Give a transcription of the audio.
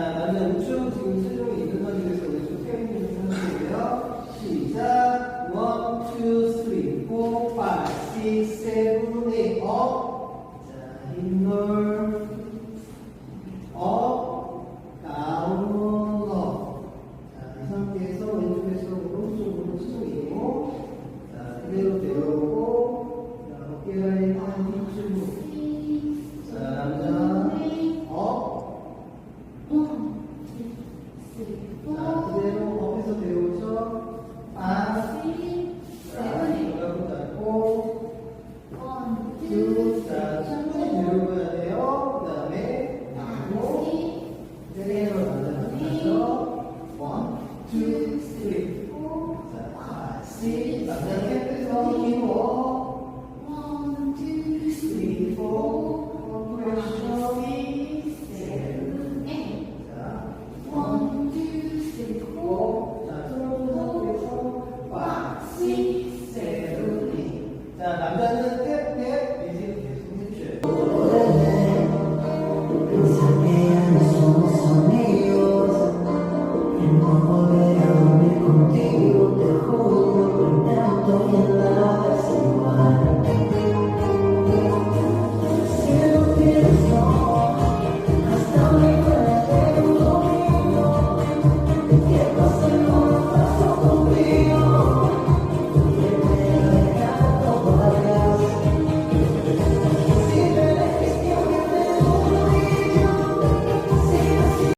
자, 남자 우측 지금 세종이 있는 상태에서 왼쪽 있는 상태고요. 시작. 원, 투, 쓰리, 포, 파이, 식, 세븐, 에잇, 업. 자, 흰돌, 쭉, 자, 충분히 내려오셔야 돼요. 그 다음에, 나고, 그대로 남자 원, 투, 쓰리. 자, 다시, 남자 캡에서 힘어, Ooh.